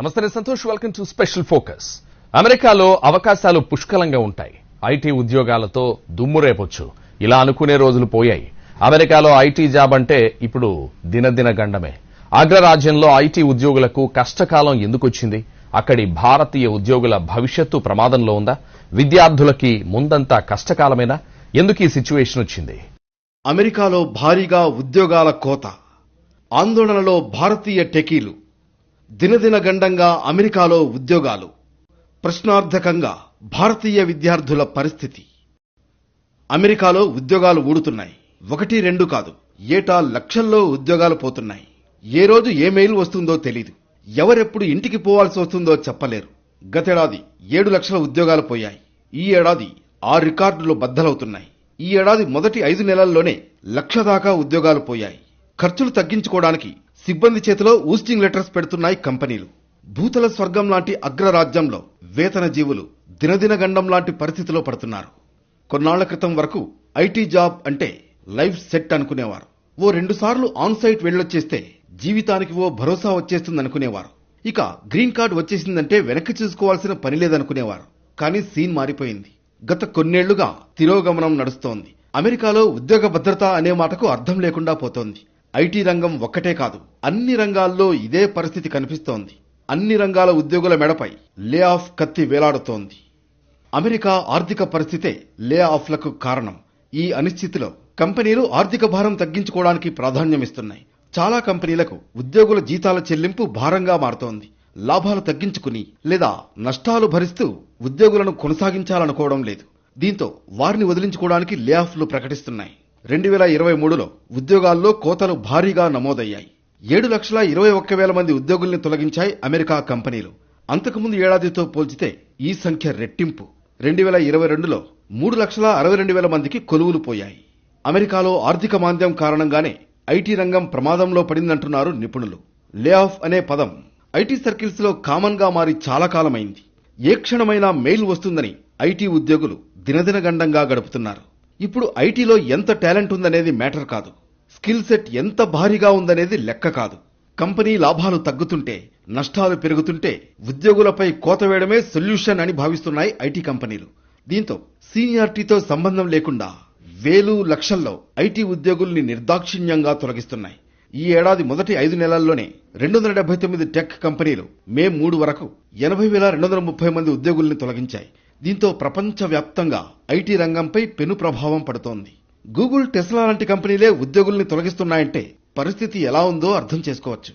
నమస్తే Santosh. Welcome to special focus అమెరికాలో అవకాశాలు పుష్కలంగా ఉంటాయి. ఐటీ ఉద్యోగాలతో దుమ్ము రేపొచ్చు. ఇలా అనుకునే రోజులు పోయాయి. అమెరికాలో ఐటీ జాబ్ అంటే ఇప్పుడు దినదిన గండమే. అగ్రరాజ్యంలో ఐటీ ఉద్యోగులకు కష్టకాలం ఎందుకొచ్చింది? అక్కడి భారతీయ ఉద్యోగుల భవిష్యత్తు ప్రమాదంలో ఉందా? విద్యార్థులకి ముందంతా కష్టకాలమేనా? ఎందుకు ఈ సిచ్యువేషన్ వచ్చింది? అమెరికాలో భారీగా ఉద్యోగాల కోత. ఆందోళనలో భారతీయ టెకీలు. దినదిన గండంగా అమెరికాలో ఉద్యోగాలు. ప్రశ్నార్థకంగా భారతీయ విద్యార్థుల పరిస్థితి. అమెరికాలో ఉద్యోగాలు ఊడుతున్నాయి. ఒకటి రెండు కాదు. ఏటా లక్షల్లో ఉద్యోగాలు పోతున్నాయి. ఏ రోజు ఏ మెయిల్ వస్తుందో తెలీదు. ఎవరెప్పుడు ఇంటికి పోవాల్సి వస్తుందో చెప్పలేరు. గతేడాది ఏడు లక్షల ఉద్యోగాలు పోయాయి. ఈ ఏడాది ఆ రికార్డులు బద్దలవుతున్నాయి. ఈ ఏడాది మొదటి ఐదు నెలల్లోనే లక్ష దాకా ఉద్యోగాలు పోయాయి. ఖర్చులు తగ్గించుకోవడానికి సిబ్బంది చేతిలో ఊస్టింగ్ లెటర్స్ పెడుతున్నాయి కంపెనీలు. భూతల స్వర్గం లాంటి అగ్రరాజ్యంలో వేతన జీవులు దినదిన గండం లాంటి పరిస్థితిలో పడుతున్నారు. కొన్నాళ్ళ క్రితం వరకు ఐటీ జాబ్ అంటే లైఫ్ సెట్ అనుకునేవారు. ఓ రెండుసార్లు ఆన్సైట్ ఆన్ సైట్ వెళ్ళొచ్చేస్తే జీవితానికి ఓ భరోసా వచ్చేస్తుందనుకునేవారు. ఇక గ్రీన్ కార్డ్ వచ్చేసిందంటే వెనక్కి చూసుకోవాల్సిన పని లేదనుకునేవారు. కానీ సీన్ మారిపోయింది. గత కొన్నేళ్ళుగా తిరోగమనం నడుస్తోంది. అమెరికాలో ఉద్యోగ భద్రత అనే మాటకు అర్థం లేకుండా పోతోంది. ఐటీ రంగం ఒక్కటే కాదు అన్ని రంగాల్లో ఇదే పరిస్థితి కనిపిస్తోంది. అన్ని రంగాల ఉద్యోగుల మెడపై లే ఆఫ్ కత్తి వేలాడుతోంది. అమెరికా ఆర్థిక పరిస్థితే లే ఆఫ్లకు కారణం. ఈ అనిశ్చితిలో కంపెనీలు ఆర్థిక భారం తగ్గించుకోవడానికి ప్రాధాన్యమిస్తున్నాయి. చాలా కంపెనీలకు ఉద్యోగుల జీతాల చెల్లింపు భారంగా మారుతోంది. లాభాలు తగ్గించుకుని లేదా నష్టాలు భరిస్తూ ఉద్యోగులను కొనసాగించాలనుకోవడం లేదు. దీంతో వారిని వదిలించుకోవడానికి లే ఆఫ్లు ప్రకటిస్తున్నాయి. రెండు వేల ఇరవై మూడులో ఉద్యోగాల్లో కోతలు భారీగా నమోదయ్యాయి. ఏడు లక్షల ఇరవై ఒక్క వేల మంది ఉద్యోగుల్ని తొలగించాయి అమెరికా కంపెనీలు. అంతకుముందు ఏడాదితో పోల్చితే ఈ సంఖ్య రెట్టింపు. రెండు వేల ఇరవై రెండులో మూడు లక్షల అరవై రెండు వేల మందికి కొలువులు పోయాయి. అమెరికాలో ఆర్థిక మాంద్యం కారణంగానే ఐటీ రంగం ప్రమాదంలో పడిందంటున్నారు నిపుణులు. లే ఆఫ్ అనే పదం ఐటీ సర్కిల్స్లో కామన్గా మారి చాలా కాలమైంది. ఏ క్షణమైనా మెయిల్ వస్తుందని ఐటీ ఉద్యోగులు దినదిన గండంగా గడుపుతున్నారు. ఇప్పుడు ఐటీలో ఎంత టాలెంట్ ఉందనేది మ్యాటర్ కాదు. స్కిల్ సెట్ ఎంత భారీగా ఉందనేది లెక్క కాదు. కంపెనీ లాభాలు తగ్గుతుంటే నష్టాలు పెరుగుతుంటే ఉద్యోగులపై కోత వేయడమే సొల్యూషన్ అని భావిస్తున్నాయి ఐటీ కంపెనీలు. దీంతో సీనియారిటీతో సంబంధం లేకుండా వేలు లక్షల్లో ఐటీ ఉద్యోగుల్ని నిర్దాక్షిణ్యంగా తొలగిస్తున్నాయి. ఈ ఏడాది మొదటి ఐదు నెలల్లోనే రెండు వందల డెబ్బై తొమ్మిది టెక్ కంపెనీలు మే మూడు వరకు ఎనభై వేల రెండు వందల ముప్పై మంది ఉద్యోగుల్ని తొలగించాయి. దీంతో ప్రపంచవ్యాప్తంగా ఐటీ రంగంపై పెను ప్రభావం పడుతోంది. గూగుల్ టెస్లా లాంటి కంపెనీలే ఉద్యోగుల్ని తొలగిస్తున్నాయంటే పరిస్థితి ఎలా ఉందో అర్థం చేసుకోవచ్చు.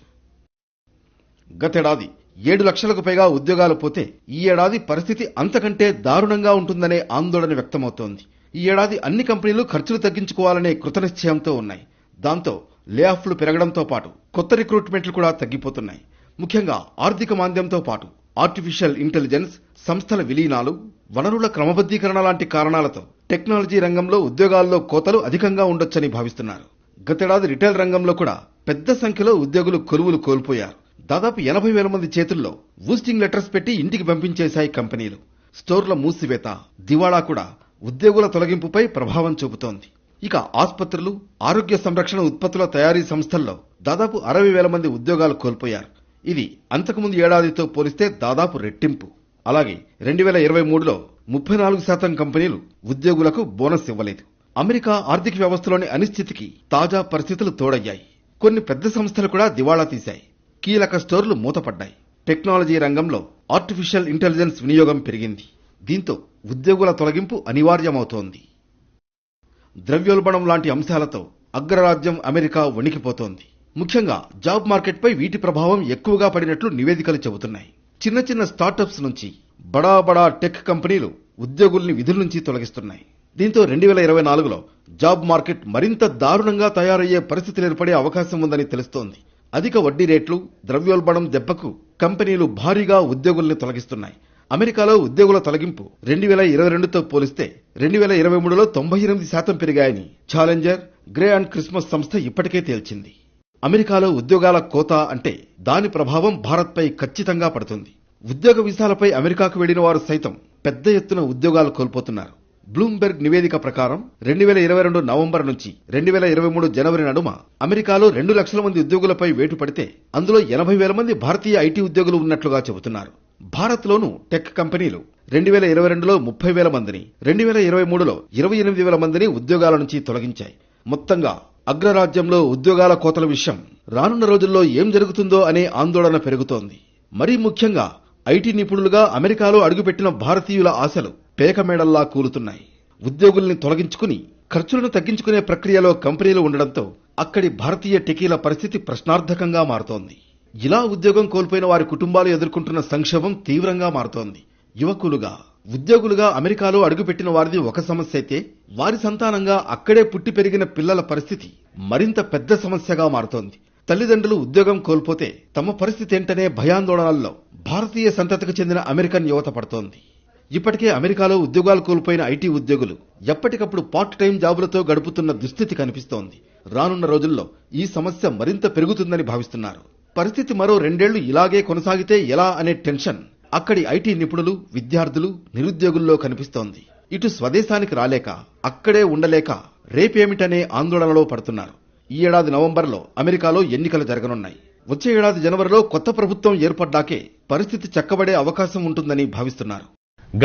గతేడాది ఏడు లక్షలకు పైగా ఉద్యోగాలు పోతే ఈ ఏడాది పరిస్థితి అంతకంటే దారుణంగా ఉంటుందనే ఆందోళన వ్యక్తమవుతోంది. ఈ ఏడాది అన్ని కంపెనీలు ఖర్చులు తగ్గించుకోవాలనే కృతనిశ్చయంతో ఉన్నాయి. దాంతో లే ఆఫ్లు పెరగడంతో పాటు కొత్త రిక్రూట్మెంట్లు కూడా తగ్గిపోతున్నాయి. ముఖ్యంగా ఆర్థిక మాంద్యంతో పాటు ఆర్టిఫిషియల్ ఇంటెలిజెన్స్ సంస్థల విలీనాలు వనరుల క్రమబద్ధీకరణ లాంటి కారణాలతో టెక్నాలజీ రంగంలో ఉద్యోగాల్లో కోతలు అధికంగా ఉండొచ్చని భావిస్తున్నారు. గతేడాది రిటైల్ రంగంలో కూడా పెద్ద సంఖ్యలో ఉద్యోగులు కొలువులు కోల్పోయారు. దాదాపు ఎనభై వేల మంది చేతుల్లో బూస్టింగ్ లెటర్స్ పెట్టి ఇంటికి పంపించేశాయి కంపెనీలు. స్టోర్ల మూసివేత దివాళా కూడా ఉద్యోగుల తొలగింపుపై ప్రభావం చూపుతోంది. ఇక ఆసుపత్రులు ఆరోగ్య సంరక్షణ ఉత్పత్తుల తయారీ సంస్థల్లో దాదాపు అరవై వేల మంది ఉద్యోగాలు కోల్పోయారు. ఇది అంతకుముందు ఏడాదితో పోలిస్తే దాదాపు రెట్టింపు. అలాగే రెండు వేల ఇరవై మూడులో ముప్పై నాలుగు శాతం కంపెనీలు ఉద్యోగులకు బోనస్ ఇవ్వలేదు. అమెరికా ఆర్థిక వ్యవస్థలోని అనిశ్చితికి తాజా పరిస్థితులు తోడయ్యాయి. కొన్ని పెద్ద సంస్థలు కూడా దివాళా తీశాయి. కీలక స్టోర్లు మూతపడ్డాయి. టెక్నాలజీ రంగంలో ఆర్టిఫిషియల్ ఇంటెలిజెన్స్ వినియోగం పెరిగింది. దీంతో ఉద్యోగుల తొలగింపు అనివార్యమవుతోంది. ద్రవ్యోల్బణం లాంటి అంశాలతో అగ్రరాజ్యం అమెరికా వణికిపోతోంది. ముఖ్యంగా జాబ్ మార్కెట్పై వీటి ప్రభావం ఎక్కువగా పడినట్లు నివేదికలు చెబుతున్నాయి. చిన్న చిన్న స్టార్టప్స్ నుంచి బడా బడా టెక్ కంపెనీలు ఉద్యోగుల్ని విధుల నుంచి తొలగిస్తున్నాయి. దీంతో రెండు వేల ఇరవై నాలుగులో జాబ్ మార్కెట్ మరింత దారుణంగా తయారయ్యే పరిస్థితులు ఏర్పడే అవకాశం ఉందని తెలుస్తోంది. అధిక వడ్డీ రేట్లు ద్రవ్యోల్బణం దెబ్బకు కంపెనీలు భారీగా ఉద్యోగుల్ని తొలగిస్తున్నాయి. అమెరికాలో ఉద్యోగుల తొలగింపు రెండు వేల ఇరవై రెండుతో పోలిస్తే రెండు వేల ఇరవై మూడులో తొంభై ఎనిమిది శాతం పెరిగాయని ఛాలెంజర్ గ్రే అండ్ క్రిస్మస్ సంస్థ ఇప్పటికే తేల్చింది. అమెరికాలో ఉద్యోగాల కోత అంటే దాని ప్రభావం భారత్పై ఖచ్చితంగా పడుతుంది. ఉద్యోగ వీసాలపై అమెరికాకు వెళ్ళిన వారు సైతం పెద్ద ఎత్తున ఉద్యోగాలు కోల్పోతున్నారు. బ్లూంబెర్గ్ నివేదిక ప్రకారం రెండు వేల ఇరవై రెండు నవంబర్ నుంచి రెండు వేల ఇరవై మూడు జనవరి నడుమ అమెరికాలో రెండు లక్షల మంది ఉద్యోగులపై వేటు పడితే అందులో ఎనభై వేల మంది భారతీయ ఐటీ ఉద్యోగులు ఉన్నట్లుగా చెబుతున్నారు. భారత్లోనూ టెక్ కంపెనీలు రెండు వేల ఇరవై రెండులో ముప్పై వేల మందిని రెండు వేల ఇరవై మూడులో ఇరవై ఎనిమిది వేల మందిని ఉద్యోగాల నుంచి తొలగించాయి. మొత్తంగా అగ్రరాజ్యంలో ఉద్యోగాల కోతల విషయం రానున్న రోజుల్లో ఏం జరుగుతుందో అనే ఆందోళన పెరుగుతోంది. మరీ ముఖ్యంగా ఐటీ నిపుణులుగా అమెరికాలో అడుగుపెట్టిన భారతీయుల ఆశలు పేకమేడల్లా కూలుతున్నాయి. ఉద్యోగుల్ని తొలగించుకుని ఖర్చులను తగ్గించుకునే ప్రక్రియలో కంపెనీలు ఉండడంతో అక్కడి భారతీయ టెకీల పరిస్థితి ప్రశ్నార్థకంగా మారుతోంది. ఇలా ఉద్యోగం కోల్పోయిన వారి కుటుంబాలు ఎదుర్కొంటున్న సంక్షోభం తీవ్రంగా మారుతోంది. యువకులుగా ఉద్యోగులుగా అమెరికాలో అడుగుపెట్టిన వారిది ఒక సమస్య అయితే వారి సంతానంగా అక్కడే పుట్టి పెరిగిన పిల్లల పరిస్థితి మరింత పెద్ద సమస్యగా మారుతోంది. తల్లిదండ్రులు ఉద్యోగం కోల్పోతే తమ పరిస్థితి ఏంటనే భయాందోళనల్లో భారతీయ సంతతికి చెందిన అమెరికన్ యువత పడుతోంది. ఇప్పటికే అమెరికాలో ఉద్యోగాలు కోల్పోయిన ఐటీ ఉద్యోగులు ఎప్పటికప్పుడు పార్ట్ టైం జాబులతో గడుపుతున్న దుస్థితి కనిపిస్తోంది. రానున్న రోజుల్లో ఈ సమస్య మరింత పెరుగుతుందని భావిస్తున్నారు. పరిస్థితి మరో రెండేళ్ళు ఇలాగే కొనసాగితే ఎలా అనే టెన్షన్ అక్కడి ఐటీ నిపుణులు విద్యార్థులు నిరుద్యోగుల్లో కనిపిస్తోంది. ఇటు స్వదేశానికి రాలేక అక్కడే ఉండలేక రేపేమిటనే ఆందోళనలో పడుతున్నారు. ఈ ఏడాది నవంబర్లో అమెరికాలో ఎన్నికలు జరగనున్నాయి. వచ్చే ఏడాది జనవరిలో కొత్త ప్రభుత్వం ఏర్పడ్డాకే పరిస్థితి చక్కబడే అవకాశం ఉంటుందని భావిస్తున్నారు.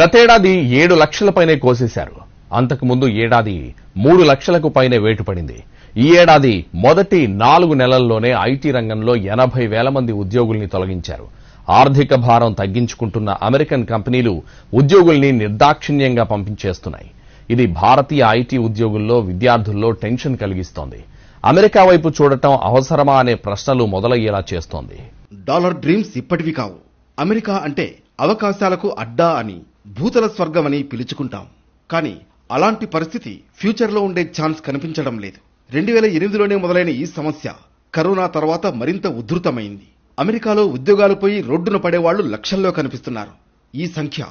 గతేడాది ఏడు లక్షల పైనే కోసేశారు. అంతకుముందు ఏడాది మూడు లక్షలకు పైనే వేటు పడింది. ఈ ఏడాది మొదటి నాలుగు నెలల్లోనే ఐటీ రంగంలో ఎనభై వేల మంది ఉద్యోగుల్ని తొలగించారు. ఆర్థిక భారం తగ్గించుకుంటున్న అమెరికన్ కంపెనీలు ఉద్యోగుల్ని నిర్దాక్షిణ్యంగా పంపించేస్తున్నాయి. ఇది భారతీయ ఐటీ ఉద్యోగుల్లో విద్యార్థుల్లో టెన్షన్ కలిగిస్తోంది. అమెరికా వైపు చూడటం అవసరమా అనే ప్రశ్నలు మొదలయ్యేలా చేస్తోంది. డాలర్ డ్రీమ్స్ ఇప్పటివి కావు. అమెరికా అంటే అవకాశాలకు అడ్డా అని భూతల స్వర్గమని పిలుచుకుంటాం. కానీ అలాంటి పరిస్థితి ఫ్యూచర్లో ఉండే ఛాన్స్ కనిపించడం లేదు. రెండు వేల ఎనిమిదిలోనే మొదలైన ఈ సమస్య కరోనా తర్వాత మరింత ఉధృతమైంది. అమెరికాలో ఉద్యోగాలు పోయి రోడ్డున పడేవాళ్ళు లక్షల్లో కనిపిస్తున్నారు. ఈ సంఖ్య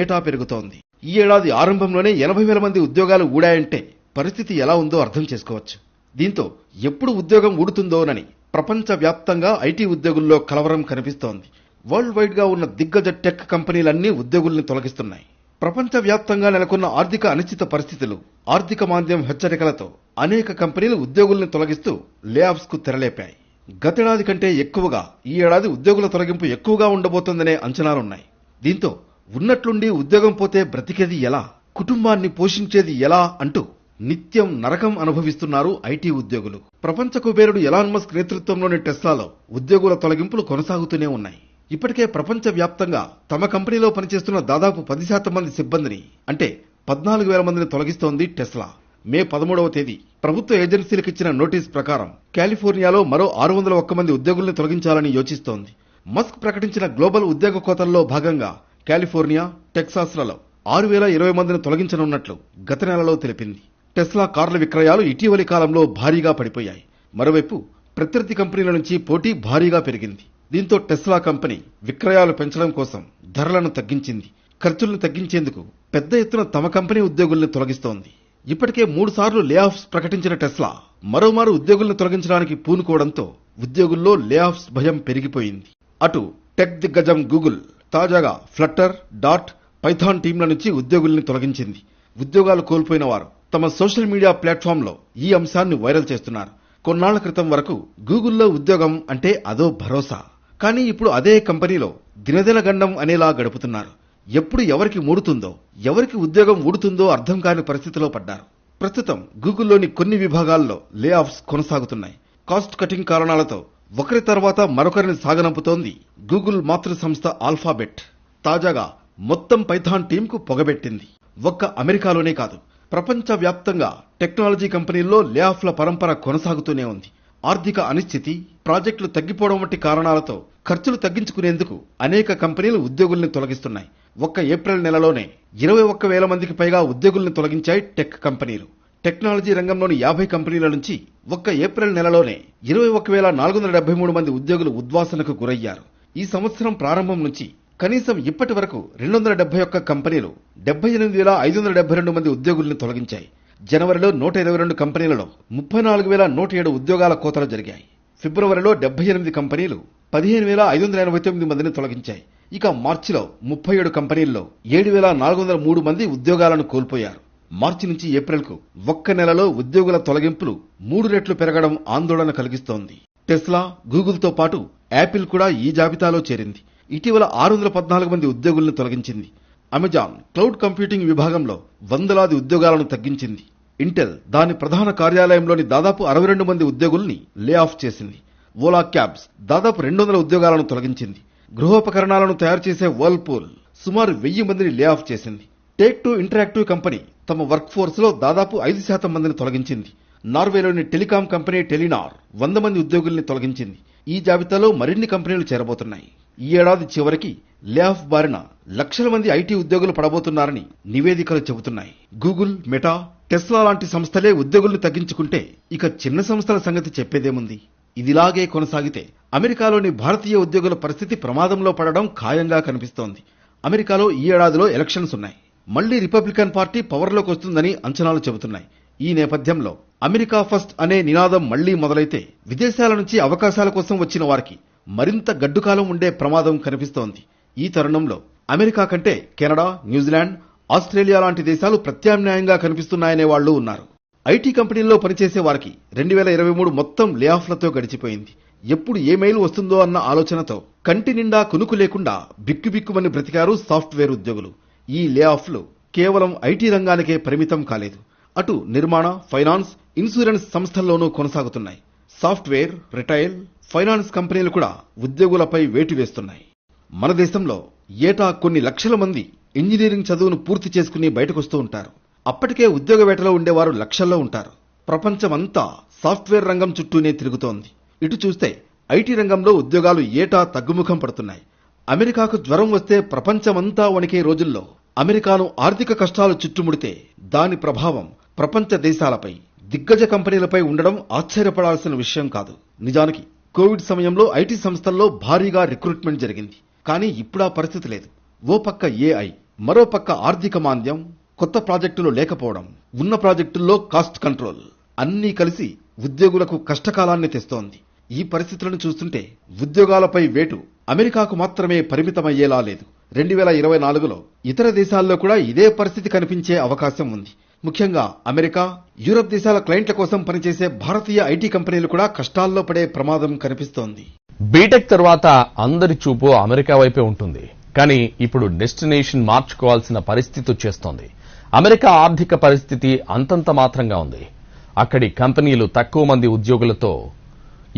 ఏటా పెరుగుతోంది. ఈ ఏడాది ఆరంభంలోనే ఎనభై వేల మంది ఉద్యోగాలు ఊడాయంటే పరిస్థితి ఎలా ఉందో అర్థం చేసుకోవచ్చు. దీంతో ఎప్పుడు ఉద్యోగం ఊడుతుందోనని ప్రపంచవ్యాప్తంగా ఐటీ ఉద్యోగుల్లో కలవరం కనిపిస్తోంది. వరల్డ్ వైడ్గా ఉన్న దిగ్గజ టెక్ కంపెనీలన్నీ ఉద్యోగుల్ని తొలగిస్తున్నాయి. ప్రపంచవ్యాప్తంగా నెలకొన్న ఆర్థిక అనిశ్చిత పరిస్థితులు ఆర్థిక మాంద్యం హెచ్చరికలతో అనేక కంపెనీలు ఉద్యోగుల్ని తొలగిస్తూ లేఆఫ్స్కు తెరలేపాయి. గతేడాది కంటే ఎక్కువగా ఈ ఏడాది ఉద్యోగుల తొలగింపు ఎక్కువగా ఉండబోతోందనే అంచనాలున్నాయి. దీంతో ఉన్నట్లుండి ఉద్యోగం పోతే బ్రతికేది ఎలా? కుటుంబాన్ని పోషించేది ఎలా అంటూ నిత్యం నరకం అనుభవిస్తున్నారు ఐటీ ఉద్యోగులు. ప్రపంచ కుబేరుడు ఎలాన్ మస్క్ నేతృత్వంలోని టెస్లాలో ఉద్యోగుల తొలగింపులు కొనసాగుతూనే ఉన్నాయి. ఇప్పటికే ప్రపంచ వ్యాప్తంగా తమ కంపెనీలో పనిచేస్తున్న దాదాపు పది శాతం మంది సిబ్బందిని అంటే పద్నాలుగు వేల మందిని తొలగిస్తోంది టెస్లా. మే పదమూడవ తేదీ ప్రభుత్వ ఏజెన్సీలకు ఇచ్చిన నోటీస్ ప్రకారం కాలిఫోర్నియాలో మరో ఆరు వందల ఒక్క మంది ఉద్యోగుల్ని తొలగించాలని యోచిస్తోంది. మస్క్ ప్రకటించిన గ్లోబల్ ఉద్యోగ కోతల్లో భాగంగా కాలిఫోర్నియా టెక్సాస్లలో ఆరు వేల ఇరవై మందిని తొలగించనున్నట్లు గత నెలలో తెలిపింది. టెస్లా కార్ల విక్రయాలు ఇటీవలి కాలంలో భారీగా పడిపోయాయి. మరోవైపు ప్రత్యర్థి కంపెనీల నుంచి పోటీ భారీగా పెరిగింది. దీంతో టెస్లా కంపెనీ విక్రయాలు పెంచడం కోసం ధరలను తగ్గించింది. ఖర్చులను తగ్గించేందుకు పెద్ద ఎత్తున తమ కంపెనీ ఉద్యోగుల్ని తొలగిస్తోంది. ఇప్పటికే మూడుసార్లు లే ఆఫ్స్ ప్రకటించిన టెస్లా మరోమారు ఉద్యోగుల్ని తొలగించడానికి పూనుకోవడంతో ఉద్యోగుల్లో లే ఆఫ్స్ భయం పెరిగిపోయింది. అటు టెక్ దిగ్గజం గూగుల్ తాజాగా ఫ్లట్టర్ డాట్ పైథాన్ టీంల నుంచి ఉద్యోగుల్ని తొలగించింది. ఉద్యోగాలు కోల్పోయిన వారు తమ సోషల్ మీడియా ప్లాట్ఫామ్లో ఈ అంశాన్ని వైరల్ చేస్తున్నారు. కొన్నాళ్ళ క్రితం వరకు గూగుల్లో ఉద్యోగం అంటే అదో భరోసా. కానీ ఇప్పుడు అదే కంపెనీలో దినదిన గండం అనేలా గడుపుతున్నారు. ఎప్పుడు ఎవరికి మూడుతుందో ఎవరికి ఉద్యోగం ఊడుతుందో అర్థం కాని పరిస్థితిలో పడ్డారు. ప్రస్తుతం గూగుల్లోని కొన్ని విభాగాల్లో లే ఆఫ్స్ కొనసాగుతున్నాయి. కాస్ట్ కటింగ్ కారణాలతో ఒకరి తర్వాత మరొకరిని సాగనంపుతోంది గూగుల్ మాతృ సంస్థ ఆల్ఫాబెట్. తాజాగా మొత్తం పైథాన్ టీంకు పొగబెట్టింది. ఒక్క అమెరికాలోనే కాదు ప్రపంచవ్యాప్తంగా టెక్నాలజీ కంపెనీల్లో లే ఆఫ్ల పరంపర కొనసాగుతూనే ఉంది. ఆర్థిక అనిశ్చితి ప్రాజెక్టులు తగ్గిపోవడం వంటి కారణాలతో ఖర్చులు తగ్గించుకునేందుకు అనేక కంపెనీలు ఉద్యోగుల్ని తొలగిస్తున్నాయి. ఒక్క ఏప్రిల్ నెలలోనే ఇరవై ఒక్క వేల మందికి పైగా ఉద్యోగుల్ని తొలగించాయి టెక్ కంపెనీలు. టెక్నాలజీ రంగంలోని యాభై కంపెనీల నుంచి ఒక్క ఏప్రిల్ నెలలోనే ఇరవై ఒక్క వేల నాలుగు వందల డెబ్బై మూడు మంది ఉద్యోగులు ఉద్వాసనకు గురయ్యారు. ఈ సంవత్సరం ప్రారంభం నుంచి కనీసం ఇప్పటి వరకు రెండు వందల డెబ్బై ఒక్క కంపెనీలు డెబ్బై ఎనిమిది వేల ఐదు వందల డెబ్బై రెండు మంది ఉద్యోగుల్ని తొలగించాయి. జనవరిలో నూట ఇరవై రెండు కంపెనీలలో ముప్పై నాలుగు వేల నూట ఏడు ఉద్యోగాల కోతలు జరిగాయి. ఫిబ్రవరిలో డెబ్బై ఎనిమిది కంపెనీలు పదిహేను వేల ఐదు వందల ఎనభై తొమ్మిది మందిని తొలగించాయి. ఇక మార్చిలో ముప్పై ఏడు కంపెనీల్లో ఏడు వేల నాలుగు వందల మూడు మంది ఉద్యోగాలను కోల్పోయారు. మార్చి నుంచి ఏప్రిల్కు ఒక్క నెలలో ఉద్యోగుల తొలగింపులు మూడు రెట్లు పెరగడం ఆందోళన కలిగిస్తోంది. టెస్లా గూగుల్తో పాటు యాపిల్ కూడా ఈ జాబితాలో చేరింది. ఇటీవల ఆరు వందల పద్నాలుగు మంది ఉద్యోగులను తొలగించింది. అమెజాన్ క్లౌడ్ కంప్యూటింగ్ విభాగంలో వందలాది ఉద్యోగాలను తగ్గించింది. ఇంటెల్ దాని ప్రధాన కార్యాలయంలోని దాదాపు అరవై రెండు మంది ఉద్యోగుల్ని లే ఆఫ్ చేసింది. ఓలా క్యాబ్స్ దాదాపు రెండు వందల ఉద్యోగాలను తొలగించింది. గృహోపకరణాలను తయారు చేసే వర్ల్పూల్ సుమారు వెయ్యి మందిని లే ఆఫ్ చేసింది. టేక్ టు ఇంటరాక్టివ్ కంపెనీ తమ వర్క్ ఫోర్స్లో దాదాపు ఐదు శాతం మందిని తొలగించింది. నార్వేలోని టెలికాం కంపెనీ టెలినార్ వంద మంది ఉద్యోగుల్ని తొలగించింది. ఈ జాబితాలో మరిన్ని కంపెనీలు చేరబోతున్నాయి. ఈ ఏడాది చివరికి లే ఆఫ్ బారిన లక్షల మంది ఐటీ ఉద్యోగులు పడబోతున్నారని నివేదికలు చెబుతున్నాయి. గూగుల్ మెటా టెస్లా లాంటి సంస్థలే ఉద్యోగుల్ని తగ్గించుకుంటే ఇక చిన్న సంస్థల సంగతి చెప్పేదేముంది? ఇదిలాగే కొనసాగితే అమెరికాలోని భారతీయ ఉద్యోగుల పరిస్థితి ప్రమాదంలో పడడం ఖాయంగా కనిపిస్తోంది. అమెరికాలో ఈ ఏడాదిలో ఎలక్షన్స్ ఉన్నాయి. మళ్ళీ రిపబ్లికన్ పార్టీ పవర్లోకి వస్తుందని అంచనాలు చెబుతున్నాయి. ఈ నేపథ్యంలో అమెరికా ఫస్ట్ అనే నినాదం మళ్ళీ మొదలైతే విదేశాల నుంచి అవకాశాల కోసం వచ్చిన వారికి మరింత గడ్డుకాలం ఉండే ప్రమాదం కనిపిస్తోంది. ఈ తరుణంలో అమెరికా కంటే కెనడా న్యూజిలాండ్ ఆస్ట్రేలియా లాంటి దేశాలు ప్రత్యామ్నాయంగా కనిపిస్తున్నాయనే వాళ్ళు ఉన్నారు. ఐటీ కంపెనీల్లో పనిచేసే వారికి రెండు వేల ఇరవై మూడు మొత్తం లేఆఫ్లతో గడిచిపోయింది. ఎప్పుడు ఏ మెయిల్ వస్తుందో అన్న ఆలోచనతో కంటి నిండా కునుకు లేకుండా బిక్కుబిక్కుమని బ్రతికారు సాఫ్ట్వేర్ ఉద్యోగులు. ఈ లేఆఫ్లు కేవలం ఐటీ రంగానికే పరిమితం కాలేదు. అటు నిర్మాణ ఫైనాన్స్ ఇన్సూరెన్స్ సంస్థల్లోనూ కొనసాగుతున్నాయి. సాఫ్ట్వేర్ రిటైల్ ఫైనాన్స్ కంపెనీలు కూడా ఉద్యోగులపై వేటు వేస్తున్నాయి. మన దేశంలో ఏటా కొన్ని లక్షల మంది ఇంజనీరింగ్ చదువును పూర్తి చేసుకుని బయటకొస్తూ ఉంటారు. అప్పటికే ఉద్యోగ వేటలో ఉండేవారు లక్షల్లో ఉంటారు. ప్రపంచమంతా సాఫ్ట్వేర్ రంగం చుట్టూనే తిరుగుతోంది. ఇటు చూస్తే ఐటీ రంగంలో ఉద్యోగాలు ఏటా తగ్గుముఖం పడుతున్నాయి. అమెరికాకు జ్వరం వస్తే ప్రపంచమంతా వణికే రోజుల్లో అమెరికాను ఆర్థిక కష్టాలు చుట్టుముడితే దాని ప్రభావం ప్రపంచ దేశాలపై దిగ్గజ కంపెనీలపై ఉండడం ఆశ్చర్యపడాల్సిన విషయం కాదు. నిజానికి కోవిడ్ సమయంలో ఐటీ సంస్థల్లో భారీగా రిక్రూట్మెంట్ జరిగింది. కానీ ఇప్పుడా పరిస్థితి లేదు. ఓ పక్క ఏఐ మరో పక్క ఆర్థిక మాంద్యం కొత్త ప్రాజెక్టులు లేకపోవడం ఉన్న ప్రాజెక్టుల్లో కాస్ట్ కంట్రోల్ అన్నీ కలిసి ఉద్యోగులకు కష్టకాలాన్ని తెస్తోంది. ఈ పరిస్థితులను చూస్తుంటే ఉద్యోగాలపై వేటు అమెరికాకు మాత్రమే పరిమితమయ్యేలా లేదు. రెండు వేల ఇరవై నాలుగులో ఇతర దేశాల్లో కూడా ఇదే పరిస్థితి కనిపించే అవకాశం ఉంది. ముఖ్యంగా అమెరికా యూరప్ దేశాల క్లయింట్ల కోసం పనిచేసే భారతీయ ఐటీ కంపెనీలు కూడా కష్టాల్లో పడే ప్రమాదం కనిపిస్తోంది. బీటెక్ తర్వాత అందరి చూపు అమెరికా వైపే ఉంటుంది. కానీ ఇప్పుడు డెస్టినేషన్ మార్చుకోవాల్సిన పరిస్థితి వచ్చేస్తోంది. అమెరికా ఆర్థిక పరిస్థితి అంతంత మాత్రంగా ఉంది. అక్కడి కంపెనీలు తక్కువ మంది ఉద్యోగులతో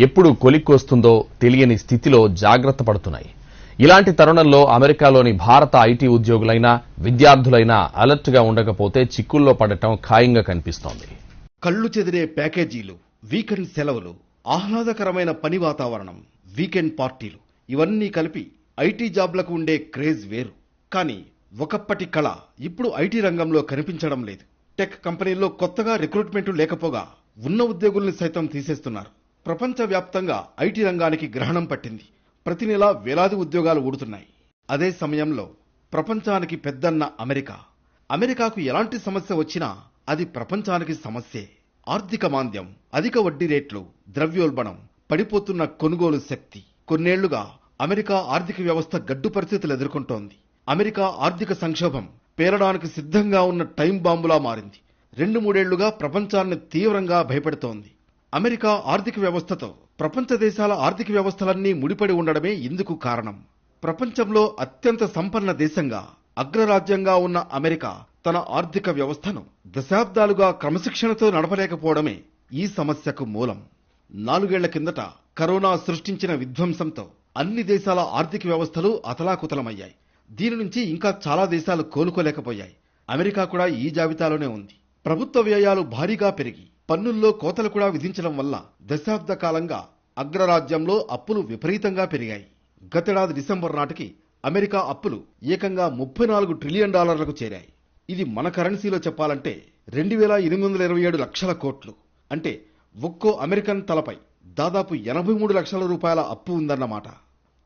ఎప్పుడు కొలిక్కొస్తుందో తెలియని స్థితిలో జాగ్రత్త పడుతున్నాయి. ఇలాంటి తరుణంలో అమెరికాలోని భారత ఐటీ ఉద్యోగులైనా విద్యార్థులైనా అలర్ట్గా ఉండకపోతే చిక్కుల్లో పడటం ఖాయంగా కనిపిస్తోంది. కళ్ళు చెదిరే ప్యాకేజీలు వీకెండ్ సెలవులు ఆహ్లాదకరమైన పని వాతావరణం వీకెండ్ పార్టీలు ఇవన్నీ కలిపి ఐటీ జాబ్లకు ఉండే క్రేజ్ వేరు. కానీ ఒకప్పటి కళ ఇప్పుడు ఐటీ రంగంలో కనిపించడం లేదు. టెక్ కంపెనీల్లో కొత్తగా రిక్రూట్మెంట్ లేకపోగా ఉన్న ఉద్యోగుల్ని సైతం తీసేస్తున్నారు. ప్రపంచవ్యాప్తంగా ఐటీ రంగానికి గ్రహణం పట్టింది. ప్రతి నెలా వేలాది ఉద్యోగాలు ఊడుతున్నాయి. అదే సమయంలో ప్రపంచానికి పెద్దన్న అమెరికా. అమెరికాకు ఎలాంటి సమస్య వచ్చినా అది ప్రపంచానికి సమస్యే. ఆర్థిక మాంద్యం అధిక వడ్డీ రేట్లు ద్రవ్యోల్బణం పడిపోతున్న కొనుగోలు శక్తి. కొన్నేళ్ళుగా అమెరికా ఆర్థిక వ్యవస్థ గడ్డు పరిస్థితులు ఎదుర్కొంటోంది. అమెరికా ఆర్థిక సంక్షోభం పేరడానికి సిద్ధంగా ఉన్న టైం బాంబులా మారింది. రెండు మూడేళ్ళుగా ప్రపంచాన్ని తీవ్రంగా భయపెడుతోంది. అమెరికా ఆర్థిక వ్యవస్థతో ప్రపంచ దేశాల ఆర్థిక వ్యవస్థలన్నీ ముడిపడి ఉండడమే ఇందుకు కారణం. ప్రపంచంలో అత్యంత సంపన్న దేశంగా అగ్రరాజ్యంగా ఉన్న అమెరికా తన ఆర్థిక వ్యవస్థను దశాబ్దాలుగా క్రమశిక్షణతో నడపలేకపోవడమే ఈ సమస్యకు మూలం. నాలుగేళ్ళ కిందట కరోనా సృష్టించిన విధ్వంసంతో అన్ని దేశాల ఆర్థిక వ్యవస్థలు అతలాకుతలమయ్యాయి. దీని నుంచి ఇంకా చాలా దేశాలు కోలుకోలేకపోయాయి. అమెరికా కూడా ఈ జాబితాలోనే ఉంది. ప్రభుత్వ వ్యయాలు భారీగా పెరిగి పన్నుల్లో కోతలు కూడా విధించడం వల్ల దశాబ్ద కాలంగా అగ్రరాజ్యంలో అప్పులు విపరీతంగా పెరిగాయి. గతేడాది డిసెంబర్ నాటికి అమెరికా అప్పులు ఏకంగా ముప్పై నాలుగు ట్రిలియన్ డాలర్లకు చేరాయి. ఇది మన కరెన్సీలో చెప్పాలంటే రెండు వేల ఎనిమిది వందల ఇరవై ఏడు లక్షల కోట్లు. అంటే ఒక్కో అమెరికన్ తలపై దాదాపు ఎనభై మూడు లక్షల రూపాయల అప్పు ఉందన్నమాట.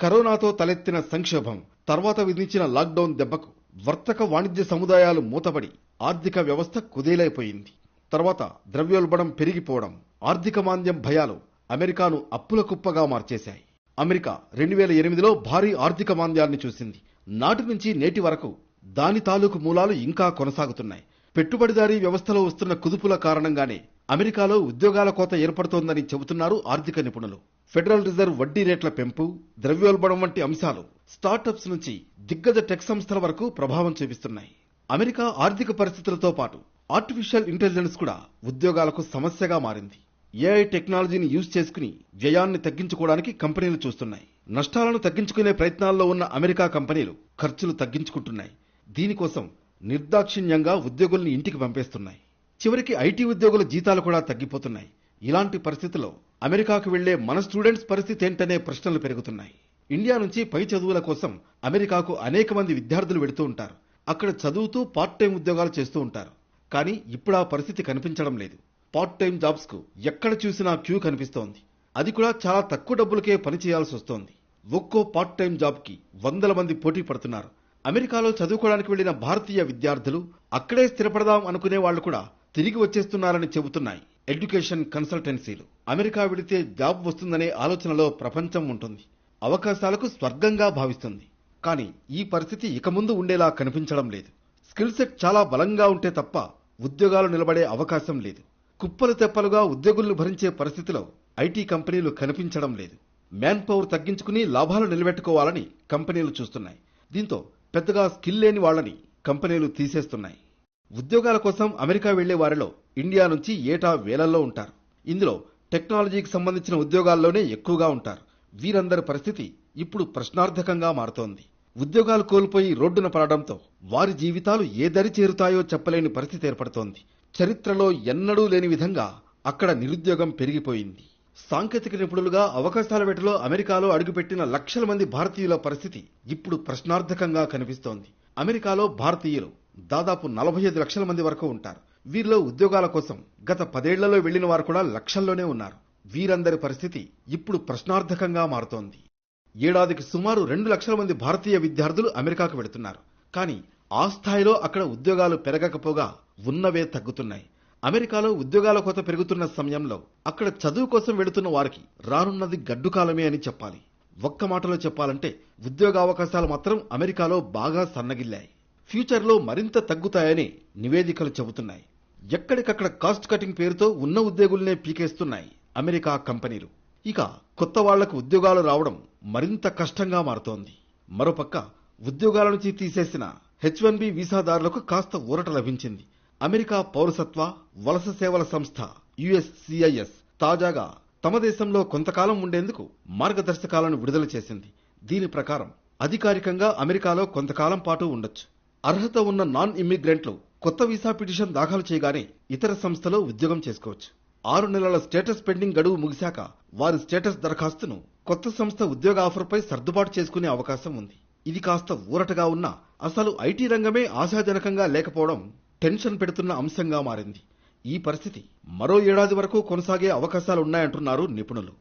కరోనాతో తలెత్తిన సంక్షోభం తర్వాత విధించిన లాక్డౌన్ దెబ్బకు వర్తక వాణిజ్య సముదాయాలు మూతబడి ఆర్థిక వ్యవస్థ కుదేలైపోయింది. తర్వాత ద్రవ్యోల్బణం పెరిగిపోవడం ఆర్థిక మాంద్యం భయాలు అమెరికాను అప్పుల కుప్పగా మార్చేశాయి. అమెరికా రెండు వేల ఎనిమిదిలో భారీ ఆర్థిక మాంద్యాన్ని చూసింది. నాటి నుంచి నేటి వరకు దాని తాలూకు మూలాలు ఇంకా కొనసాగుతున్నాయి. పెట్టుబడిదారీ వ్యవస్థలో వస్తున్న కుదుపుల కారణంగానే అమెరికాలో ఉద్యోగాల కోత ఏర్పడుతోందని చెబుతున్నారు ఆర్థిక నిపుణులు. ఫెడరల్ రిజర్వ్ వడ్డీ రేట్ల పెంపు ద్రవ్యోల్బణం వంటి అంశాలు స్టార్టప్స్ నుంచి దిగ్గజ టెక్ సంస్థల వరకు ప్రభావం చూపిస్తున్నాయి. అమెరికా ఆర్థిక పరిస్థితులతో పాటు ఆర్టిఫిషియల్ ఇంటెలిజెన్స్ కూడా ఉద్యోగాలకు సమస్యగా మారింది. ఏఐ టెక్నాలజీని యూజ్ చేసుకుని వ్యయాన్ని తగ్గించుకోవడానికి కంపెనీలు చూస్తున్నాయి. నష్టాలను తగ్గించుకునే ప్రయత్నాల్లో ఉన్న అమెరికా కంపెనీలు ఖర్చులు తగ్గించుకుంటున్నాయి. దీనికోసం నిర్దాక్షిణ్యంగా ఉద్యోగుల్ని ఇంటికి పంపేస్తున్నాయి. చివరికి ఐటీ ఉద్యోగుల జీతాలు కూడా తగ్గిపోతున్నాయి. ఇలాంటి పరిస్థితుల్లో అమెరికాకు వెళ్ళే మన స్టూడెంట్స్ పరిస్థితి ఏంటనే ప్రశ్నలు పెరుగుతున్నాయి. ఇండియా నుంచి పై చదువుల కోసం అమెరికాకు అనేక మంది విద్యార్థులు వెడుతూ ఉంటారు. అక్కడ చదువుతూ పార్ట్ టైం ఉద్యోగాలు చేస్తూ ఉంటారు. కానీ ఇప్పుడు ఆ పరిస్థితి కనిపించడం లేదు. పార్ట్ టైం జాబ్స్కు ఎక్కడ చూసినా క్యూ కనిపిస్తోంది. అది కూడా చాలా తక్కువ డబ్బులకే పని చేయాల్సి వస్తోంది. ఒక్కో పార్ట్ టైం జాబ్కి వందల మంది పోటీ పడుతున్నారు. అమెరికాలో చదువుకోవడానికి వెళ్ళిన భారతీయ విద్యార్థులు అక్కడే స్థిరపడదాం అనుకునే వాళ్ళు కూడా తిరిగి వచ్చేస్తున్నారని చెబుతున్నాయి ఎడ్యుకేషన్ కన్సల్టెన్సీలు. అమెరికా వెళితే జాబ్ వస్తుందనే ఆలోచనలో ప్రపంచం ఉంటుంది. అవకాశాలకు స్వర్గంగా భావిస్తుంది. కానీ ఈ పరిస్థితి ఇక ముందు ఉండేలా కనిపించడం లేదు. స్కిల్ సెట్ చాలా బలంగా ఉంటే తప్ప ఉద్యోగాలు నిలబడే అవకాశం లేదు. కుప్పలు తెప్పలుగా ఉద్యోగులను భరించే పరిస్థితిలో ఐటీ కంపెనీలు కనిపించడం లేదు. మ్యాన్ పవర్ తగ్గించుకుని లాభాలు నిలబెట్టుకోవాలని కంపెనీలు చూస్తున్నాయి. దీంతో పెద్దగా స్కిల్ లేని వాళ్ళని కంపెనీలు తీసేస్తున్నాయి. ఉద్యోగాల కోసం అమెరికా వెళ్ళే వారిలో ఇండియా నుంచి ఏటా వేలల్లో ఉంటారు. ఇందులో టెక్నాలజీకి సంబంధించిన ఉద్యోగాల్లోనే ఎక్కువగా ఉంటారు. వీరందరి పరిస్థితి ఇప్పుడు ప్రశ్నార్థకంగా మారుతోంది. ఉద్యోగాలు కోల్పోయి రోడ్డున పడడంతో వారి జీవితాలు ఏ దరి చేరుతాయో చెప్పలేని పరిస్థితి ఏర్పడుతోంది. చరిత్రలో ఎన్నడూ లేని విధంగా అక్కడ నిరుద్యోగం పెరిగిపోయింది. సాంకేతిక నిపుణులుగా అవకాశాల వేటలో అమెరికాలో అడుగుపెట్టిన లక్షల మంది భారతీయుల పరిస్థితి ఇప్పుడు ప్రశ్నార్థకంగా కనిపిస్తోంది. అమెరికాలో భారతీయులు దాదాపు నలభై ఐదు లక్షల మంది వరకు ఉంటారు. వీరిలో ఉద్యోగాల కోసం గత పదేళ్ళలో వెళ్ళిన వారు కూడా లక్షల్లోనే ఉన్నారు. వీరందరి పరిస్థితి ఇప్పుడు ప్రశ్నార్థకంగా మారుతోంది. ఏడాదికి సుమారు రెండు లక్షల మంది భారతీయ విద్యార్థులు అమెరికాకు వెడుతున్నారు కానీ ఆ స్థాయిలో అక్కడ ఉద్యోగాలు పెరగకపోగా ఉన్నవే తగ్గుతున్నాయి. అమెరికాలో ఉద్యోగాల కొత పెరుగుతున్న సమయంలో అక్కడ చదువు కోసం వెళుతున్న వారికి రానున్నది గడ్డుకాలమే అని చెప్పాలి. ఒక్క మాటలో చెప్పాలంటే ఉద్యోగ అవకాశాలు మాత్రం అమెరికాలో బాగా సన్నగిల్లాయి. ఫ్యూచర్లో మరింత తగ్గుతాయని నివేదికలు చెబుతున్నాయి. ఎక్కడికక్కడ కాస్ట్ కటింగ్ పేరుతో ఉన్న ఉద్యోగుల్నే పీకేస్తున్నాయి అమెరికా కంపెనీలు. ఇక కొత్త వాళ్ళకు ఉద్యోగాలు రావడం మరింత కష్టంగా మారుతోంది. మరోపక్క ఉద్యోగాల నుంచి తీసేసిన హెచ్ వన్ బి వీసాదారులకు కాస్త ఊరట లభించింది. అమెరికా పౌరసత్వ వలస సేవల సంస్థ యుఎస్సిఐఎస్ తాజాగా తమ దేశంలో కొంతకాలం ఉండేందుకు మార్గదర్శకాలను విడుదల చేసింది. దీని ప్రకారం అధికారికంగా అమెరికాలో కొంతకాలం పాటు ఉండొచ్చు. అర్హత ఉన్న నాన్ ఇమ్మిగ్రెంట్లు కొత్త వీసా పిటిషన్ దాఖలు చేయగానే ఇతర సంస్థలో ఉద్యోగం చేసుకోవచ్చు. ఆరు నెలల స్టేటస్ పెండింగ్ గడువు ముగిశాక వారి స్టేటస్ దరఖాస్తును కొత్త సంస్థ ఉద్యోగ ఆఫర్పై సర్దుబాటు చేసుకునే అవకాశం ఉంది. ఇది కాస్త ఊరటగా ఉన్నా అసలు ఐటీ రంగమే ఆశాజనకంగా లేకపోవడం టెన్షన్ పెడుతున్న అంశంగా మారింది. ఈ పరిస్థితి మరో ఏడాది వరకు కొనసాగే అవకాశాలున్నాయంటున్నారు నిపుణులు.